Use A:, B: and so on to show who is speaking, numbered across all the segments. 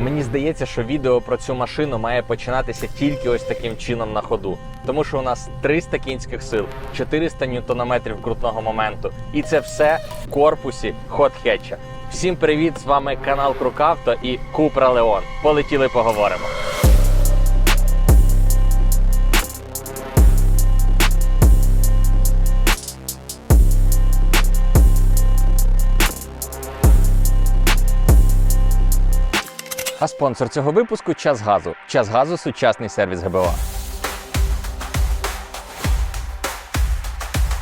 A: Мені здається, що відео про цю машину має починатися тільки ось таким чином на ходу. Тому що у нас 300 кінських сил, 400 ньютонометрів крутного моменту. І це все в корпусі хот хетча. Всім привіт! З вами канал Крукавто і Купра Леон. Полетіли поговоримо. А спонсор цього випуску час газу. Час газу сучасний сервіс ГБО.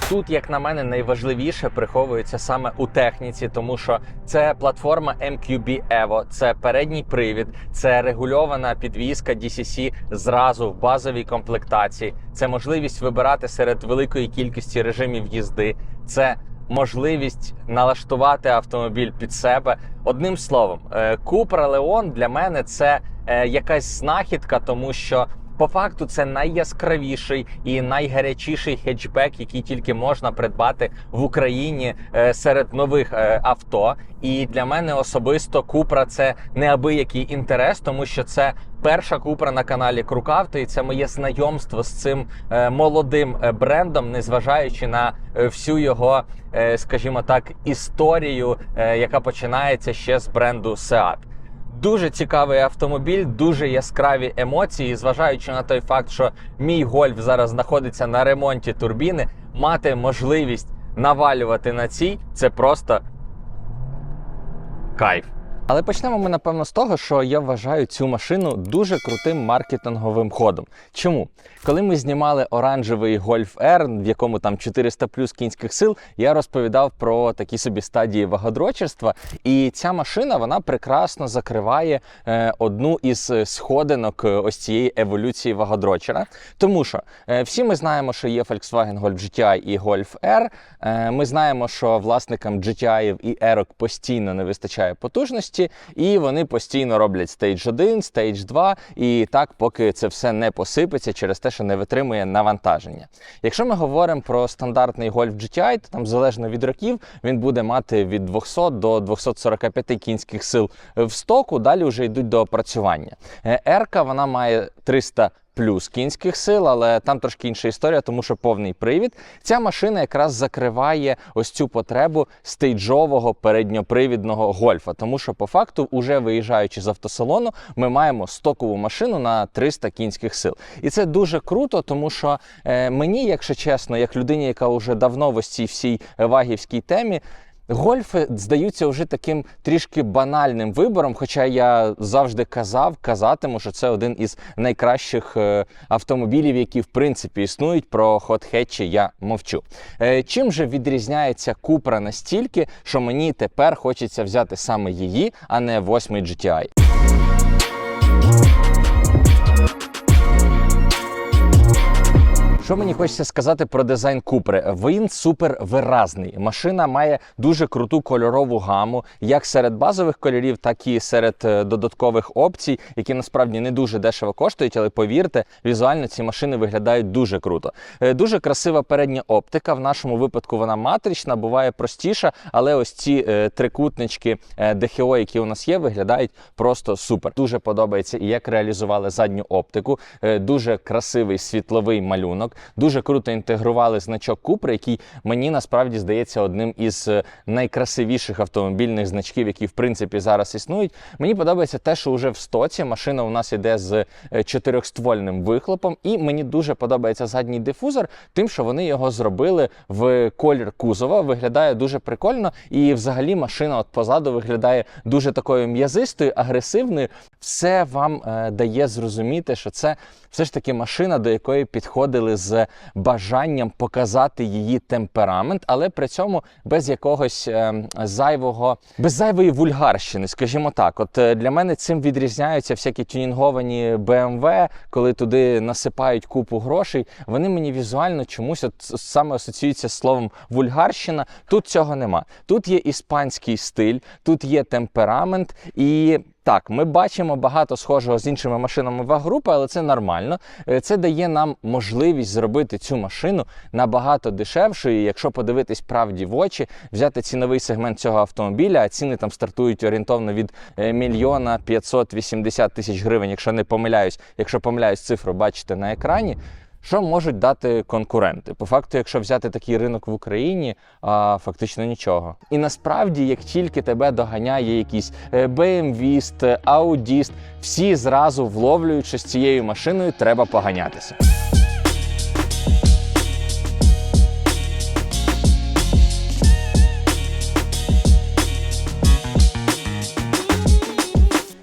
A: Тут, як на мене, найважливіше приховується саме у техніці, тому що це платформа MQB Evo, це передній привід, це регульована підвізка DCC зразу в базовій комплектації. Це можливість вибирати серед великої кількості режимів їзди. Це можливість налаштувати автомобіль під себе. Одним словом, е, Cupra Leon для мене це е, якась знахідка, тому що по факту це найяскравіший і найгарячіший хетчбек, який тільки можна придбати в Україні е, серед нових е, авто. І для мене особисто Купра це неабиякий інтерес, тому що це перша Купра на каналі Крукавто, і це моє знайомство з цим е, молодим брендом, незважаючи на всю його, скажімо так, історію, яка починається ще з бренду Seat. Дуже цікавий автомобіль, дуже яскраві емоції. Зважаючи на той факт, що мій гольф зараз знаходиться на ремонті турбіни, мати можливість навалювати на цій це просто кайф. Але почнемо ми напевно з того, що я вважаю цю машину дуже крутим маркетинговим ходом. Чому? Коли ми знімали оранжевий Golf R, в якому там 400 плюс кінських сил, я розповідав про такі собі стадії вагодрочерства. І ця машина вона прекрасно закриває е, одну із е, сходинок е, ось цієї еволюції вагодрочера. Тому що е, всі ми знаємо, що є Volkswagen Golf GTI і Golf R. Е, ми знаємо, що власникам GTI і R постійно не вистачає потужності, і вони постійно роблять Stage 1, Stage 2, і так, поки це все не посипеться через те, що не витримує навантаження. Якщо ми говоримо про стандартний Golf GTI, то там залежно від років він буде мати від 200 до 245 кінських сил в стоку. Далі вже йдуть до опрацювання. R вона має 300 плюс кінських сил, але там трошки інша історія, тому що повний привід. Ця машина якраз закриває ось цю потребу стейджового передньопривідного гольфа. Тому що, по факту, уже виїжджаючи з автосалону, ми маємо стокову машину на 300 кінських сил. І це дуже круто, тому що е, мені, якщо чесно, як людині, яка вже давно в ось цій всій вагівській темі. Гольфи здаються вже таким трішки банальним вибором, хоча я завжди казав, казатиму, що це один із найкращих е, автомобілів, які в принципі існують. Про хот-хетчі я мовчу. Е, чим же відрізняється Купра настільки, що мені тепер хочеться взяти саме її, а не 8 GTI? Що мені хочеться сказати про дизайн Купри? Він супер виразний. Машина має дуже круту кольорову гаму, як серед базових кольорів, так і серед е, додаткових опцій, які насправді не дуже дешево коштують, але повірте, візуально ці машини виглядають дуже круто. Е, Дуже красива передня оптика. В нашому випадку вона матрична, буває простіша, але ось ці е, трикутнички ДХО, які у нас є, виглядають просто супер. Дуже подобається і як реалізували задню оптику. Дуже красивий світловий малюнок. Дуже круто інтегрували значок Купри, який мені насправді здається одним із е, найкрасивіших автомобільних значків, які в принципі зараз існують. Мені подобається те, що вже в стоці машина у нас іде з е, чотирьохствольним вихлопом, і мені дуже подобається задній дифузор, тим, що вони його зробили в колір кузова. Виглядає дуже прикольно, і взагалі машина от позаду виглядає дуже такою м'язистою, агресивною. Все вам е, дає зрозуміти, що це все ж таки машина, до якої підходили з бажанням показати її темперамент, але при цьому без якогось е, зайвого, без зайвої вульгарщини, скажімо так. От е, для мене цим відрізняються всякі тюнінговані BMW, коли туди насипають купу грошей. Вони мені візуально чомусь от саме асоціюються з словом вульгарщина. Тут цього нема. Тут є іспанський стиль, тут є темперамент і. Так, ми бачимо багато схожого з іншими машинами ваг-групи, але це нормально. Е, Це дає нам можливість зробити цю машину набагато дешевшою. Якщо подивитись правді в очі, взяти ціновий сегмент цього автомобіля, а ціни там стартують орієнтовно від е, мільйона 580 тисяч гривень, якщо не помиляюсь. Якщо помиляюсь, цифру бачите на екрані. Що можуть дати конкуренти? По факту, якщо взяти такий ринок в Україні, а, фактично нічого. І насправді, як тільки тебе доганяє якийсь е, BMW, Audist, всі зразу вловлюють, з цією машиною треба поганятися.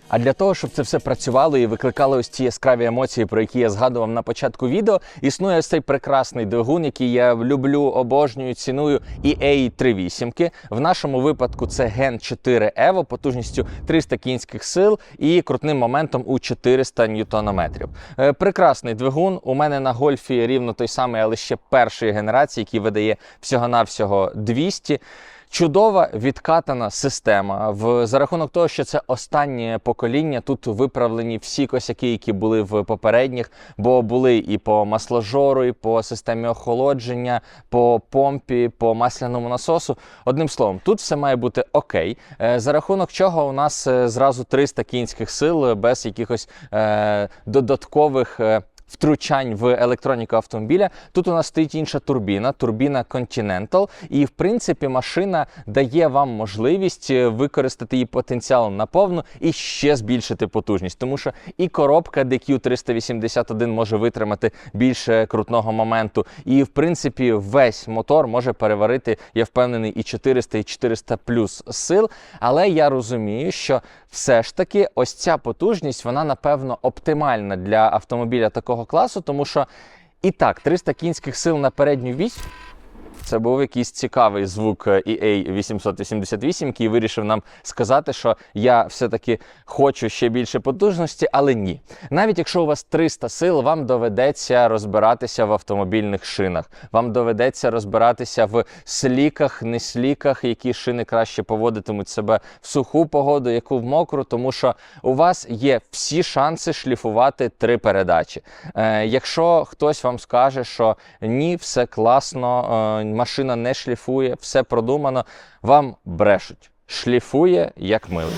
A: А для того, щоб це все працювало і викликало ось ці яскраві емоції, про які я згадував на початку відео, існує ось цей прекрасний двигун, який я люблю, обожнюю, ціную EA 38. В нашому випадку це Gen 4 Evo потужністю 300 кінських сил і крутним моментом у 400 ньютонометрів. Е, Прекрасний двигун. У мене на гольфі рівно той самий, але ще першої генерації, який видає всього-навсього 200. Чудова відкатана система. В за рахунок того, що це останнє покоління, тут виправлені всі косяки, які були в попередніх, бо були і по масложору, і по системі охолодження, по помпі, по масляному насосу. Одним словом, тут все має бути окей. Е, За рахунок чого у нас е, зразу 300 кінських сил е, без якихось е, додаткових. Втручань в електроніку автомобіля. Тут у нас стоїть інша турбіна, турбіна Continental, і в принципі машина дає вам можливість е, використати її потенціал наповну і ще збільшити потужність, тому що і коробка DQ381 може витримати більше крутного моменту, і в принципі весь мотор може переварити, я впевнений, і 400, і 400 плюс сил. Але я розумію, що все ж таки ось ця потужність, вона напевно оптимальна для автомобіля такого класу, тому що і так, 300 кінських сил на передню вісь. Це був якийсь цікавий звук е, EA 888, який вирішив нам сказати, що я все-таки хочу ще більше потужності, але ні. Навіть якщо у вас 300 сил, вам доведеться розбиратися в автомобільних шинах. Вам доведеться розбиратися в сліках, не сліках, які шини краще поводитимуть себе в суху погоду, яку в мокру, тому що у вас є всі шанси шліфувати три передачі. Е, якщо хтось вам скаже, що ні, все класно, е, машина не шліфує, все продумано, вам брешуть. Шліфує як милий.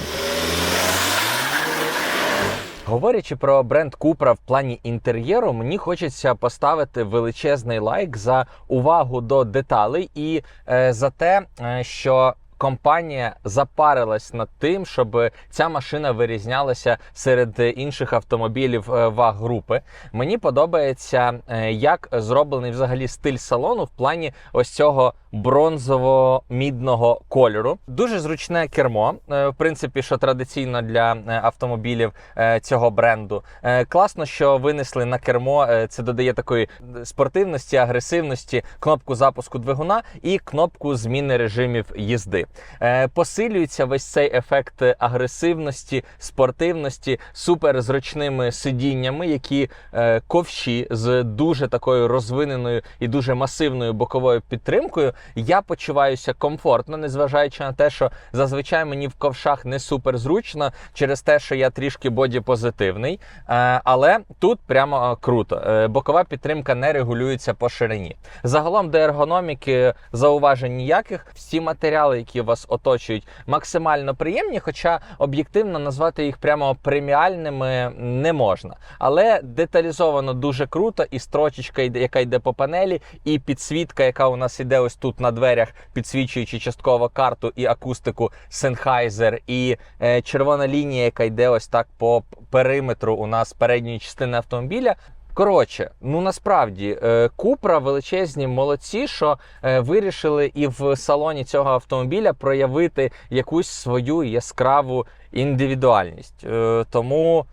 A: Говорячи про бренд Купра в плані інтер'єру, мені хочеться поставити величезний лайк за увагу до деталей і е, за те, е, що компанія запарилась над тим, щоб ця машина вирізнялася серед інших автомобілів е, ваг групи. Мені подобається, е, як зроблений взагалі стиль салону в плані ось цього бронзово-мідного кольору. Дуже зручне кермо, е, в принципі, що традиційно для автомобілів цього бренду. Класно, що винесли на кермо. Це додає такої спортивності, агресивності, кнопку запуску двигуна і кнопку зміни режимів їзди. Е, Посилюється весь цей ефект агресивності, спортивності суперзручними сидіннями, які е, ковші з дуже такою розвиненою і дуже масивною боковою підтримкою. Я почуваюся комфортно, незважаючи на те, що зазвичай мені в ковшах не супер зручно через те, що я трішки боді-позитивний. Е, Але тут прямо круто. Бокова підтримка не регулюється по ширині. Загалом до ергономіки зауважень ніяких. Всі матеріали, які вас оточують, максимально приємні, хоча об'єктивно назвати їх прямо преміальними не можна. Але деталізовано дуже круто, і строчечка, яка йде по панелі, і підсвітка, яка у нас іде ось тут на дверях, підсвічуючи частково карту і акустику Sennheiser, і е, червона лінія, яка йде ось так по периметру у нас передньої частини автомобіля. Коротше, ну насправді е, Купра величезні молодці, що е, вирішили і в салоні цього автомобіля проявити якусь свою яскраву індивідуальність. Е, Тому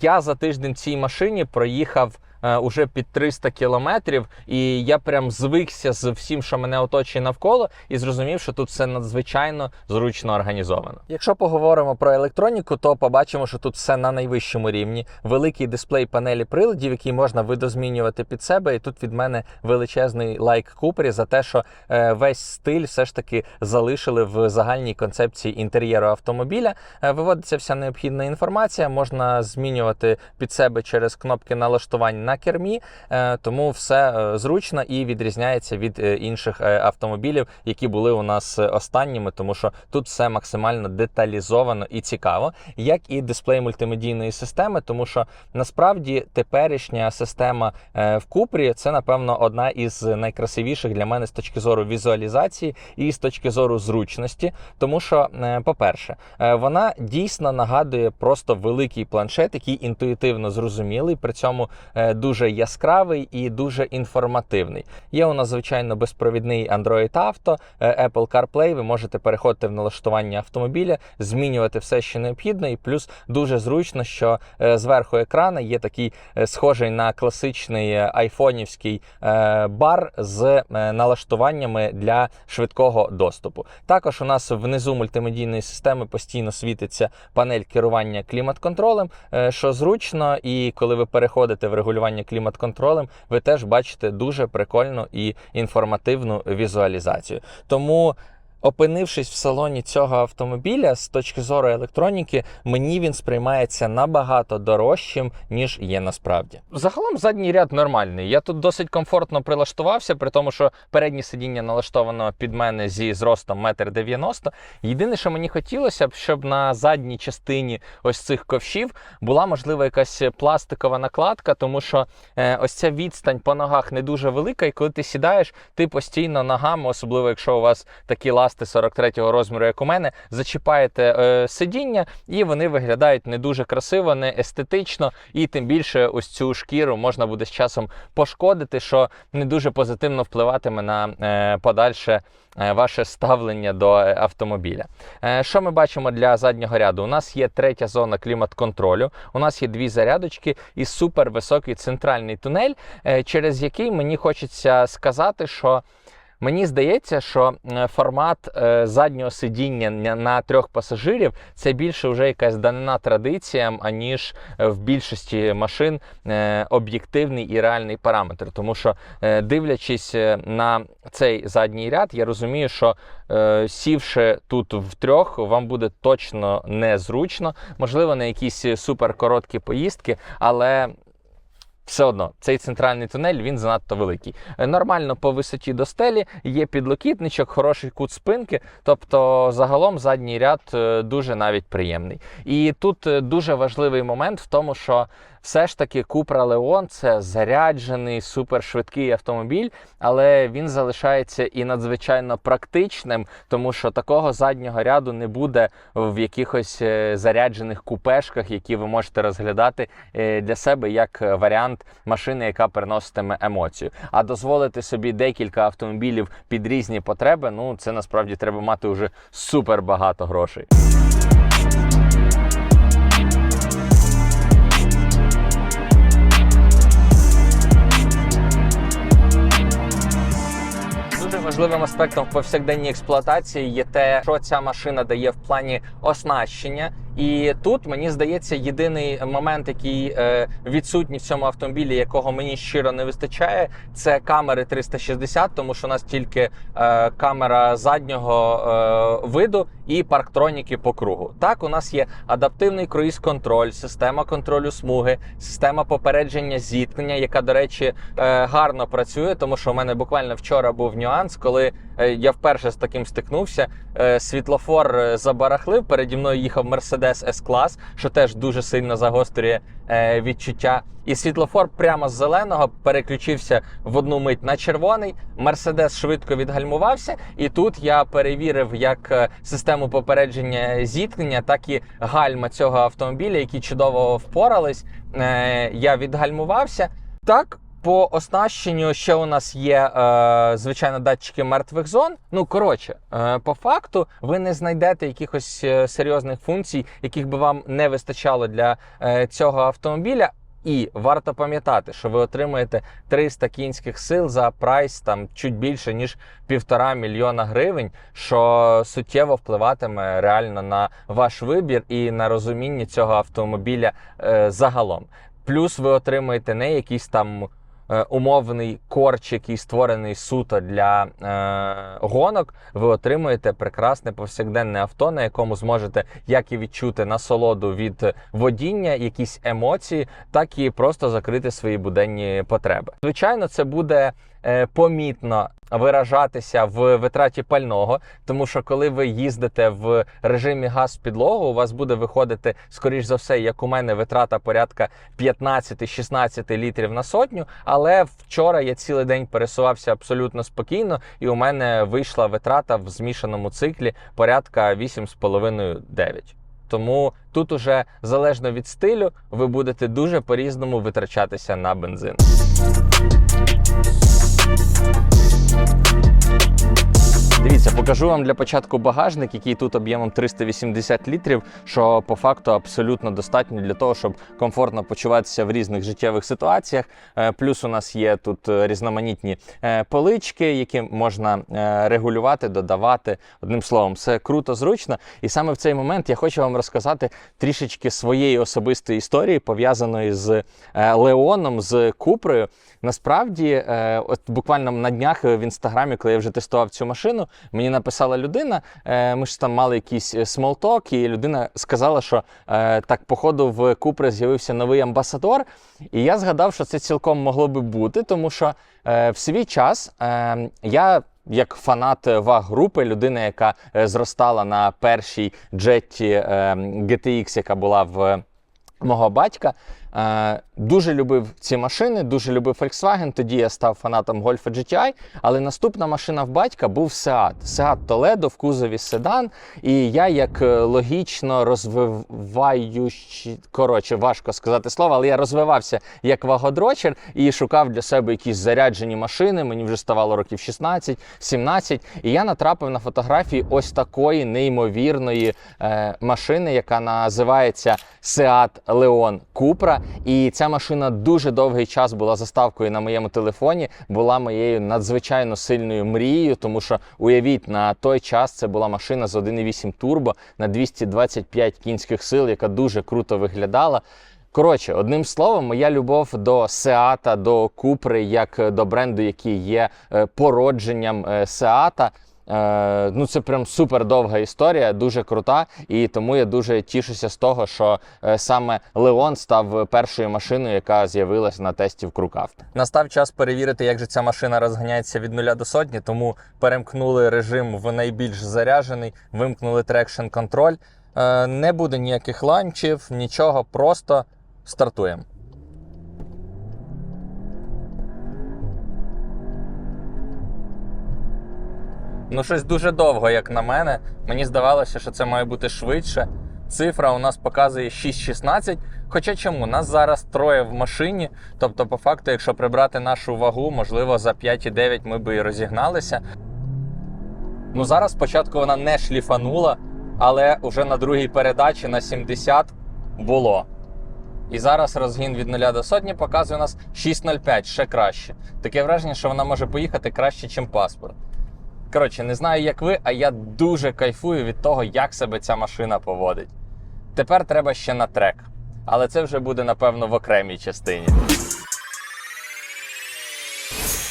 A: я за тиждень цій машині проїхав уже під 300 кілометрів, і я прям звикся з всім, що мене оточує навколо, і зрозумів, що тут все надзвичайно зручно організовано. Якщо поговоримо про електроніку, то побачимо, що тут все на найвищому рівні. Великий дисплей панелі приладів, який можна видозмінювати під себе. І тут від мене величезний лайк Купері за те, що е, весь стиль все ж таки залишили в загальній концепції інтер'єру автомобіля. Е, Виводиться вся необхідна інформація, можна змінювати під себе через кнопки налаштувань на кермі, е, тому все е, зручно і відрізняється від е, інших автомобілів, які були у нас останніми, тому що тут все максимально деталізовано і цікаво, як і дисплей мультимедійної системи, тому що насправді теперішня система в Купрі це напевно одна із найкрасивіших для мене з точки зору візуалізації і з точки зору зручності, тому що, по-перше, вона дійсно нагадує просто великий планшет, який інтуїтивно зрозумілий, при цьому дуже яскравий і дуже інформативний. Є у нас звичайно безпровідний Android Auto, е, Apple CarPlay. Ви можете переходити в налаштування автомобіля, змінювати все, що необхідно, і плюс дуже зручно, що е, зверху екрана є такий е, схожий на класичний айфонівський бар з налаштуваннями для швидкого доступу. Також у нас внизу мультимедійної системи постійно світиться панель керування клімат-контролем, що зручно, і коли ви переходите в регулювання клімат-контролем, ви теж бачите дуже прикольну і інформативну візуалізацію. Тому. Опинившись в салоні цього автомобіля з точки зору електроніки, мені він сприймається набагато дорожчим, ніж є насправді. Загалом задній ряд нормальний. Я тут досить комфортно прилаштувався, при тому, що переднє сидіння налаштовано під мене зі зростом 1,90 м. Єдине, що мені хотілося б, щоб на задній частині ось цих ковшів була можливо якась пластикова накладка, тому що е, ось ця відстань по ногах не дуже велика, і коли ти сідаєш, ти постійно ногами, особливо якщо у вас такі ласти 43-го розміру, як у мене, зачіпаєте е, сидіння, і вони виглядають не дуже красиво, не естетично, і тим більше ось цю шкіру можна буде з часом пошкодити, що не дуже позитивно впливатиме на е, подальше. е, Ваше ставлення до е, автомобіля. Е, Що ми бачимо для заднього ряду? У нас є третя зона клімат-контролю. У нас є дві зарядочки і супервисокий центральний тунель, е, через який мені хочеться сказати, що. Мені здається, що е, формат е, заднього сидіння на- трьох пасажирів це більше вже якась данина традиціям, аніж е, в більшості машин об'єктивний і реальний параметр. Тому що, дивлячись на цей задній ряд, я розумію, що сівши тут втрьох, вам буде точно незручно, можливо, на якісь суперкороткі поїздки, але все одно цей центральний тунель він занадто великий. Е, Нормально по висоті до стелі, є підлокітничок, хороший кут спинки. Тобто, загалом задній ряд е, дуже навіть приємний. І тут е, дуже важливий момент в тому, що все ж таки Cupra Leon це заряджений супершвидкий автомобіль, але він залишається і надзвичайно практичним, тому що такого заднього ряду не буде в якихось е, заряджених купешках, які ви можете розглядати е, для себе як варіант машини, яка переноситиме емоцію. А дозволити собі декілька автомобілів під різні потреби, ну це насправді треба мати вже супер багато грошей. Важливим аспектом в повсякденній експлуатації є те, що ця машина дає в плані оснащення. І тут мені здається, єдиний момент, який е, відсутній в цьому автомобілі, якого мені щиро не вистачає, це камери 360, тому що у нас тільки е, камера заднього е, виду і парктроніки по кругу. Так, у нас є адаптивний круїз-контроль, система контролю смуги, система попередження зіткнення, яка, до речі, гарно працює, тому що у мене буквально вчора був нюанс, коли я вперше з таким стикнувся. Світлофор забарахлив. Переді мною їхав Mercedes S-клас, що теж дуже сильно загострює е, відчуття. І світлофор прямо з зеленого переключився в одну мить на червоний. Мерседес швидко відгальмувався, і тут я перевірив як е, систему попередження зіткнення, так і гальма цього автомобіля, які чудово впорались. Е, Я відгальмувався. Так, по оснащенню ще у нас є е, звичайно датчики мертвих зон. Ну коротше, е, по факту ви не знайдете якихось е, серйозних функцій, яких би вам не вистачало для е, цього автомобіля. І варто пам'ятати, що ви отримуєте 300 кінських сил за прайс там чуть більше ніж півтора мільйона гривень, що суттєво впливатиме реально на ваш вибір і на розуміння цього автомобіля е, загалом. Плюс ви отримуєте не якийсь там умовний корч, який створений суто для е, гонок. Ви отримуєте прекрасне повсякденне авто, на якому зможете як і відчути насолоду від водіння, якісь емоції, так і просто закрити свої буденні потреби. Звичайно, це буде е, помітно виражатися в витраті пального, тому що коли ви їздите в режимі газ підлогу, у вас буде виходити, скоріш за все, як у мене, витрата порядка 15-16 літрів на сотню. Але вчора я цілий день пересувався абсолютно спокійно, і у мене вийшла витрата в змішаному циклі порядка 8,5-9. Тому тут уже залежно від стилю, ви будете дуже по-різному витрачатися на бензин. Thank you Дивіться, покажу вам для початку багажник, який тут об'ємом 380 літрів, що по факту абсолютно достатньо для того, щоб комфортно почуватися в різних життєвих ситуаціях. Е, Плюс у нас є тут е, різноманітні е, полички, які можна регулювати, додавати. Одним словом, все круто, зручно. І саме в цей момент я хочу вам розказати трішечки своєї особистої історії, пов'язаної з Леоном, з Купрою. Насправді, от буквально на днях в інстаграмі, коли я вже тестував цю машину, мені написала людина. е, Ми ж там мали якийсь смолток, і людина сказала, що е, так, походу, в Купри з'явився новий амбасадор. І я згадав, що це цілком могло би бути, тому що е, в свій час е, я. Як фанат ваг-групи, людина, яка е, зростала на першій джетті е, GTX, яка була в мого батька, е, дуже любив ці машини, дуже любив Volkswagen. Тоді я став фанатом Golf GTI, але наступна машина в батька був Seat. Seat Toledo в кузові седан. І я, як е, логічно розвиваючи, коротше, важко сказати слово, але я розвивався як вагодрочер і шукав для себе якісь заряджені машини. Мені вже ставало років 16-17. І я натрапив на фотографії ось такої неймовірної е, машини, яка називається Seat Leon Cupra. І ця машина дуже довгий час була заставкою на моєму телефоні, була моєю надзвичайно сильною мрією, тому що уявіть, на той час це була машина з 1,8 турбо на 225 кінських сил, яка дуже круто виглядала. Коротше, одним словом, моя любов до Сеата, до Купри, як до бренду, який є е, породженням е, Сеата. Е, ну, це прям супер довга історія, дуже крута. І тому я дуже тішуся з того, що е, саме Леон став першою машиною, яка з'явилася на тесті в Крукавт. Настав час перевірити, як же ця машина розганяється від нуля до сотні. Тому перемкнули режим в найбільш заряджений, вимкнули трекшн контроль. Е, не буде ніяких ланчів, нічого, просто стартуємо. Ну, щось дуже довго, як на мене. Мені здавалося, що це має бути швидше. Цифра у нас показує 6,16. Хоча чому? Нас зараз троє в машині. Тобто, по факту, якщо прибрати нашу вагу, можливо, за 5,9 ми би і розігналися. Ну, зараз спочатку вона не шліфанула, але вже на другій передачі на 70 було. І зараз розгін від 0 до сотні показує у нас 6,05, ще краще. Таке враження, що вона може поїхати краще, ніж паспорт. Коротше, не знаю, як ви, а я дуже кайфую від того, як себе ця машина поводить. Тепер треба ще на трек. Але це вже буде, напевно, в окремій частині.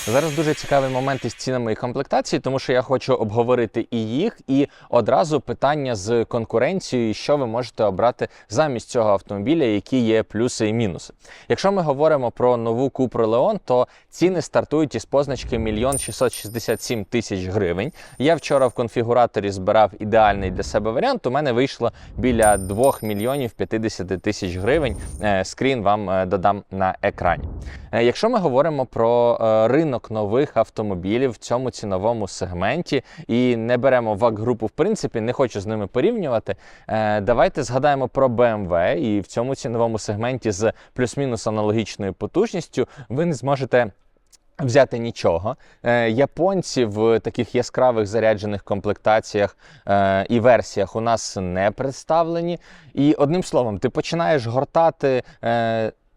A: Зараз дуже цікавий момент із цінами і комплектації, тому що я хочу обговорити і їх, і одразу питання з конкуренцією, що ви можете обрати замість цього автомобіля, які є плюси і мінуси. Якщо ми говоримо про нову Cupra Leon, то ціни стартують із позначки 1 667 тисяч гривень. Я вчора в конфігураторі збирав ідеальний для себе варіант. У мене вийшло біля 2 мільйонів 50 тисяч гривень. Е, Скрін вам е, додам на екрані. Е, Якщо ми говоримо про е, ринок нових автомобілів в цьому ціновому сегменті і не беремо ВАГ-групу, в принципі, не хочу з ними порівнювати. е, Давайте згадаємо про BMW, і в цьому ціновому сегменті з плюс-мінус аналогічною потужністю ви не зможете. Взяти нічого. Е, японці в таких яскравих заряджених комплектаціях е, і версіях у нас не представлені. І одним словом, ти починаєш гортати.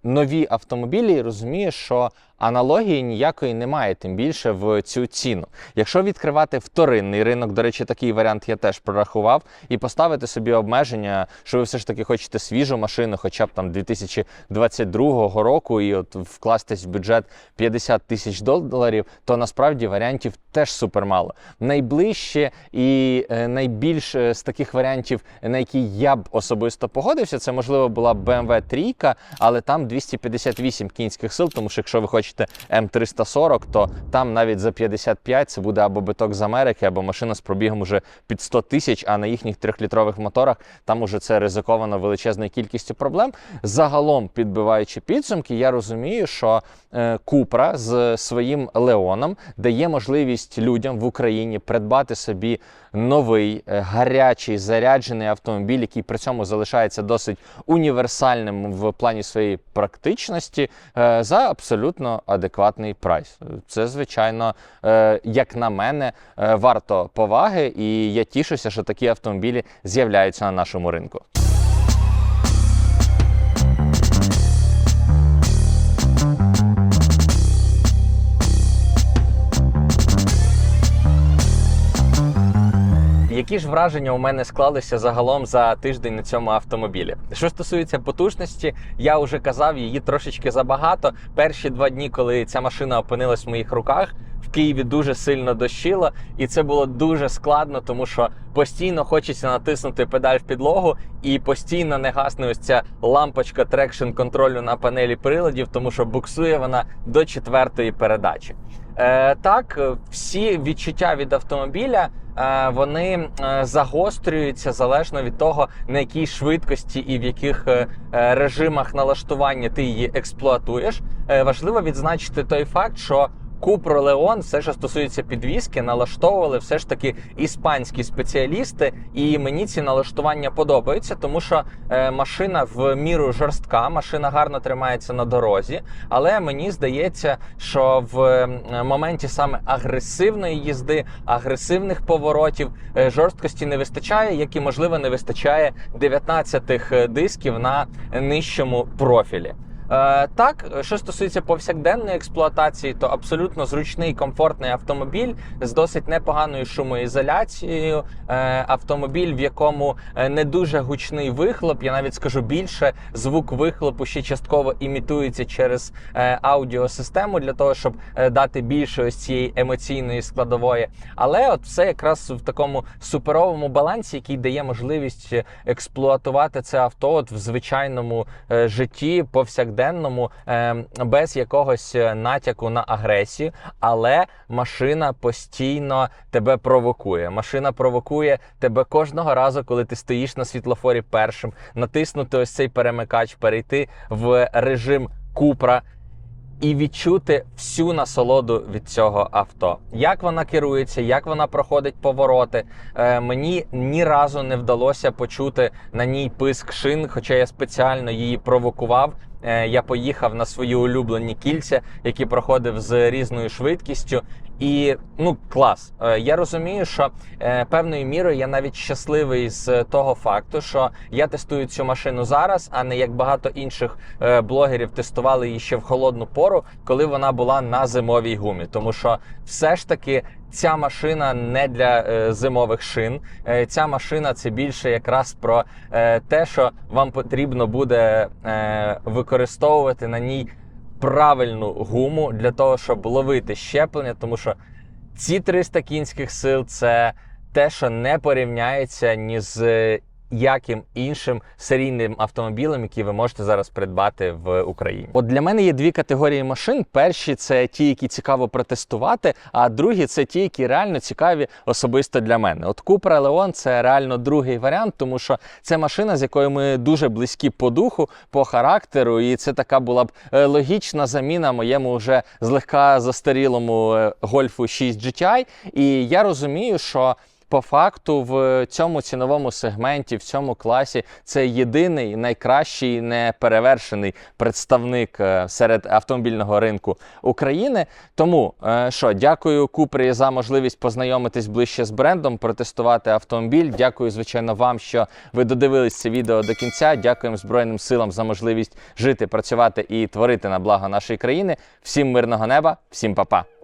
A: Нові автомобілі і розумію, що аналогії ніякої немає, тим більше в цю ціну. Якщо відкривати вторинний ринок, до речі, такий варіант я теж прорахував, і поставити собі обмеження, що ви все ж таки хочете свіжу машину, хоча б там 2022 року, і от вкластись в бюджет 50 тисяч доларів, то насправді варіантів теж супермало. Найближче і е, найбільш е, з таких варіантів, на які я б особисто погодився, це можливо була BMW 3, але там 258 кінських сил, тому що якщо ви хочете М340, то там навіть за 55 це буде або биток з Америки, або машина з пробігом уже під 100 тисяч, а на їхніх трьохлітрових моторах там уже це ризиковано величезною кількістю проблем. Загалом, підбиваючи підсумки, я розумію, що е, Купра з своїм Леоном дає можливість людям в Україні придбати собі новий е, гарячий заряджений автомобіль, який при цьому залишається досить універсальним в плані своєї практичності е, за абсолютно адекватний прайс. Це, звичайно, е, як на мене, варто поваги, і я тішуся, що такі автомобілі з'являються на нашому ринку. Які ж враження у мене склалися загалом за тиждень на цьому автомобілі? Що стосується потужності, я вже казав, її трошечки забагато. Перші два дні, коли ця машина опинилась в моїх руках, в Києві дуже сильно дощило, і це було дуже складно, тому що постійно хочеться натиснути педаль в підлогу, і постійно не гасне ось ця лампочка трекшн контролю на панелі приладів, тому що буксує вона до четвертої передачі. Е, так, всі відчуття від автомобіля вони е, загострюються залежно від того, на якій швидкості і в яких е, е, режимах налаштування ти її експлуатуєш. Е, важливо відзначити той факт, що Купро Леон, все, що стосується підвіски, налаштовували все ж таки іспанські спеціалісти, і мені ці налаштування подобаються, тому що е, машина в міру жорстка, машина гарно тримається на дорозі. Але мені здається, що в е, моменті саме агресивної їзди, агресивних поворотів е, жорсткості не вистачає, як і можливо не вистачає 19-х дисків на нижчому профілі. Е, так, що стосується повсякденної експлуатації, то абсолютно зручний комфортний автомобіль з досить непоганою шумоізоляцією. Е, автомобіль, в якому е, не дуже гучний вихлоп. Я навіть скажу більше, звук вихлопу ще частково імітується через аудіосистему для того, щоб дати більше ось цієї емоційної складової. Але от все якраз в такому суперовому балансі, який дає можливість експлуатувати це авто от в звичайному житті повсякденному, е, без якогось е, натяку на агресію, але машина постійно тебе провокує. Машина провокує тебе кожного разу, коли ти стоїш на світлофорі першим, натиснути ось цей перемикач, перейти в режим Купра. І відчути всю насолоду від цього авто. Як вона керується, як вона проходить повороти. Е, мені ні разу не вдалося почути на ній писк шин, хоча я спеціально її провокував. Е, я поїхав на свої улюблені кільця, які проходив з різною швидкістю. І ну клас. Е, Я розумію, що е, певною мірою я навіть щасливий з того факту, що я тестую цю машину зараз, а не як багато інших блогерів тестували її ще в холодну пору, коли вона була на зимовій гумі. Тому що все ж таки ця машина не для е, зимових шин. Е, ця машина це більше якраз про е, те, що вам потрібно буде е, використовувати на ній правильну гуму для того, щоб ловити щеплення, тому що ці 300 кінських сил це те, що не порівняється ні з яким іншим серійним автомобілем, який ви можете зараз придбати в Україні. От для мене є дві категорії машин. Перші це ті, які цікаво протестувати, а другі це ті, які реально цікаві особисто для мене. От Cupra Leon – це реально другий варіант, тому що це машина, з якою ми дуже близькі по духу, по характеру, і це така була б е, логічна заміна моєму вже злегка застарілому е, Golf 6 GTI. І я розумію, що по факту в цьому ціновому сегменті, в цьому класі, це єдиний найкращий неперевершений представник е, серед автомобільного ринку України. Тому е, що, дякую Купрі за можливість познайомитись ближче з брендом, протестувати автомобіль. Дякую, звичайно, вам, що ви додивились це відео до кінця. Дякуємо Збройним силам за можливість жити, працювати і творити на благо нашої країни. Всім мирного неба, всім па-па!